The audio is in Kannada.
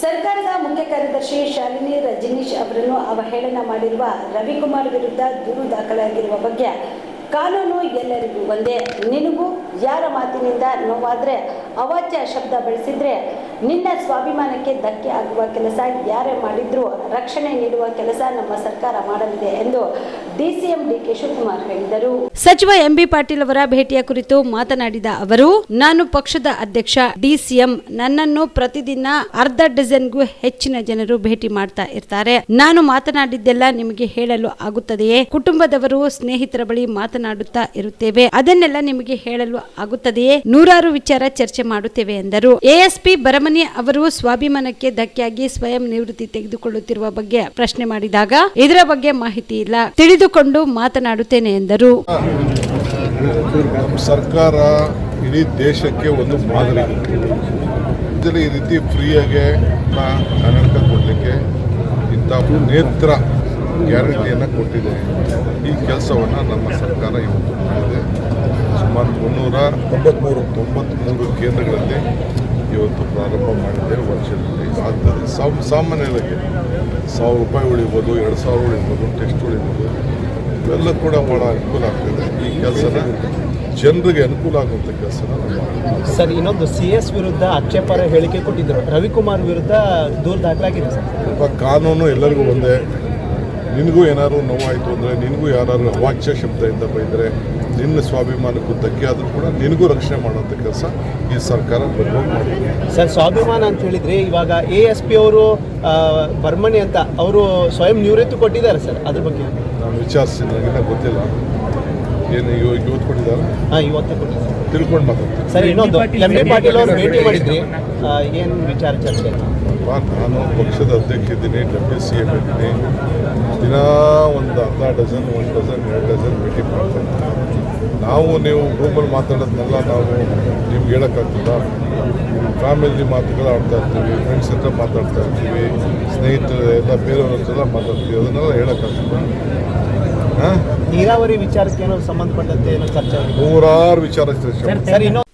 ಸರ್ಕಾರದ ಮುಖ್ಯ ಕಾರ್ಯದರ್ಶಿ ಶಾಲಿನಿ ರಜನೀಶ್ ಅವರನ್ನು ಅವಹೇಳನ ಮಾಡಿರುವ ರವಿಕುಮಾರ್ ವಿರುದ್ಧ ದೂರು ದಾಖಲಾಗಿರುವ ಬಗ್ಗೆ ಕಾನೂನು ಎಲ್ಲರಿಗೂ ಒಂದೇ. ನಿನಗೂ ಯಾರ ಮಾತಿನಿಂದ ನೋವಾದರೆ ಅವಾಚ್ಯ ಶಬ್ದ ಬಳಸಿದ್ರೆ ನಿನ್ನ ಸ್ವಾಭಿಮಾನಕ್ಕೆ ಧಕ್ಕೆ ಆಗುವ ಕೆಲಸ ಯಾರೇ ಮಾಡಿದ್ರೂ ರಕ್ಷಣೆ ನೀಡುವ ಕೆಲಸ ನಮ್ಮ ಸರ್ಕಾರ ಮಾಡಲಿದೆ ಎಂದು ಡಿಸಿಎಂ ಡಿಕೆ ಶಿವಕುಮಾರ್ ಹೇಳಿದರು. ಸಚಿವ ಎಂಬಿ ಪಾಟೀಲ್ ಅವರ ಭೇಟಿಯ ಕುರಿತು ಮಾತನಾಡಿದ ಅವರು, ನಾನು ಪಕ್ಷದ ಅಧ್ಯಕ್ಷ, ಡಿಸಿಎಂ ನನ್ನನ್ನು ಪ್ರತಿದಿನ ಅರ್ಧ ಡಜನ್ಗೂ ಹೆಚ್ಚಿನ ಜನರು ಭೇಟಿ ಮಾಡ್ತಾ ಇರ್ತಾರೆ. ನಾನು ಮಾತನಾಡಿದ್ದೆಲ್ಲ ನಿಮಗೆ ಹೇಳಲು ಆಗುತ್ತದೆಯೇ? ಕುಟುಂಬದವರು ಸ್ನೇಹಿತರ ಬಳಿ ಮಾತನಾಡುತ್ತಾ ಇರುತ್ತೇವೆ. ಅದನ್ನೆಲ್ಲ ನಿಮಗೆ ಹೇಳಲು ಆಗುತ್ತದೆಯೇ? ನೂರಾರು ವಿಚಾರ ಚರ್ಚೆ ಮಾಡುತ್ತೇವೆ ಎಂದರು. ಎಎಸ್ಪಿ ಬರಮನಿ ಅವರು ಸ್ವಾಭಿಮಾನಕ್ಕೆ ಧಕ್ಕೆಯಾಗಿ ಸ್ವಯಂ ನಿವೃತ್ತಿ ತೆಗೆದುಕೊಳ್ಳುತ್ತಿರುವ ಬಗ್ಗೆ ಪ್ರಶ್ನೆ ಮಾಡಿದಾಗ ಇದರ ಬಗ್ಗೆ ಮಾಹಿತಿ ಇಲ್ಲ. ತಿಳಿದುಕೊಂಡು ಮಾತನಾಡುತ್ತೇನೆ ಎಂದರು. ಸರ್ಕಾರ ಇಡೀ ದೇಶಕ್ಕೆ ಒಂದು ಮಾದರಿ. ಈ ರೀತಿ ಫ್ರೀಯಾಗೆ ಕನ್ನಡಕ ಕೊಡಲಿಕ್ಕೆ ಇಂಥ ನೇತ್ರ ಗ್ಯಾರಂಟಿಯನ್ನು ಕೊಟ್ಟಿದೆ. ಈ ಕೆಲಸವನ್ನು ನಮ್ಮ ಸರ್ಕಾರ ಇವತ್ತು ಮಾಡಿದೆ. ಸುಮಾರು ಮುನ್ನೂರ ತೊಂಬತ್ಮೂರು ತೊಂಬತ್ತ್ಮೂರು ಕೇಂದ್ರಗಳಲ್ಲಿ ಇವತ್ತು ಪ್ರಾರಂಭ ಮಾಡಿದೆ ವರ್ಷದಲ್ಲಿ. ಆದ್ದರಿಂದ ಸಾಮ್ ಸಾಮಾನ್ಯವಾಗಿ ಸಾವಿರ ರೂಪಾಯಿ ಉಳಿಬೋದು ಎರಡು ಸಾವಿರ ಉಳಿಬೋದು ಟೆಸ್ಟ್ ಉಳಿಬೋದು. ಇವೆಲ್ಲ ಕೂಡ ಭಾಳ ಅನುಕೂಲ ಆಗ್ತದೆ. ಈ ಕೆಲಸನ ಜನರಿಗೆ ಅನುಕೂಲ ಆಗುವಂಥ ಕೆಲಸ ಸರ್ ಇನ್ನೊಂದು ಸಿ ಎಸ್ ವಿರುದ್ಧ ಆಕ್ಷೇಪಾರ ಹೇಳಿಕೆ ಕೊಟ್ಟಿದ್ದರು ರವಿಕುಮಾರ್ ವಿರುದ್ಧ ದೂರು ದಾಖಲಾಗಿದೆ ಸರ್. ಕಾನೂನು ಎಲ್ಲರಿಗೂ ಒಂದೇ. ನಿನಗೂ ಏನಾದ್ರು ನೋವಾಯಿತು ಅಂದರೆ ನಿನಗೂ ಯಾರು ಅವಾಚ್ಯ ಶಬ್ದದಿಂದ ಬೈದರೆ ನಿನ್ನ ಸ್ವಾಭಿಮಾನಕ್ಕೂ ಧಕ್ಕೆ ಆದರೂ ಕೂಡ ನಿನಗೂ ರಕ್ಷಣೆ ಮಾಡೋಂಥ ಕೆಲಸ ಈ ಸರ್ಕಾರ ಮಾಡಿದೆ ಸರ್ ಸ್ವಾಭಿಮಾನ ಅಂತ ಹೇಳಿದ್ರೆ ಇವಾಗ ಎ ಎಸ್ ಪಿ ಅವರು ಬರ್ಮಣಿ ಅಂತ ಅವರು ಸ್ವಯಂ ನಿವೃತ್ತಿ ಕೊಟ್ಟಿದ್ದಾರೆ ಸರ್ ಅದ್ರ ಬಗ್ಗೆ. ನಾನು ವಿಚಾರಿಸ್ತೀನಿ ನನಗಿನ್ನ ಗೊತ್ತಿಲ್ಲ. ಏನು ಇವ ಇವತ್ತು ಕೊಟ್ಟಿದ್ದಾರೆ? ಹಾಂ ಇವತ್ತು ಕೊಟ್ಟಿದ್ದಾರೆ ತಿಳ್ಕೊಂಡು ಮಾತಾಡ್ತೀನಿ. ಸರ್ ಇನ್ನೊಂದು ಎಂ ಎ ಪಾಟೀಲ್ ಅವರು ಭೇಟಿ ಮಾಡಿದ್ರಿ. ಏನು ವಿಚಾರ ಚರ್ಚೆ? ನಾನು ಪಕ್ಷದ ಅಧ್ಯಕ್ಷ ಇದ್ದೀನಿ ಡೆಪ್ಟಿ ಸಿ ಎಂ ಇದ್ದೀನಿ. ದಿನ ಒಂದು ಅರ್ಧ ಡಜನ್ ಒಂದು ಡಜನ್ ಎರಡು ಡಜನ್ ಭೇಟಿ ಮಾಡ್ತೀನಿ. ನಾವು ನೀವು ರೂಮಲ್ಲಿ ಮಾತಾಡೋದನ್ನೆಲ್ಲ ನಾವು ನಿಮ್ಗೆ ಹೇಳೋಕ್ಕಾಗ್ತದ? ಫ್ಯಾಮಿಲಿ ಮಾತುಗಳು ಆಡ್ತಾ ಇರ್ತೀವಿ ಫ್ರೆಂಡ್ಸ್ ಹತ್ರ ಮಾತಾಡ್ತಾ ಇರ್ತೀವಿ ಸ್ನೇಹಿತರು ಎಲ್ಲ ಬೇರೆಯವ್ರ ಹತ್ರ ಮಾತಾಡ್ತೀವಿ ಅದನ್ನೆಲ್ಲ ಹೇಳೋಕ್ಕಾಗ್ತದ? ಹಾಂ? ನೀರಾವರಿ ವಿಚಾರಕ್ಕೆ ಏನೋ ಸಂಬಂಧಪಟ್ಟಂತೆ ಏನೋ ಚರ್ಚೆ ನೂರಾರು ವಿಚಾರ ಚರ್ಚೆ ಸರ್ ಇನ್ನೊಂದು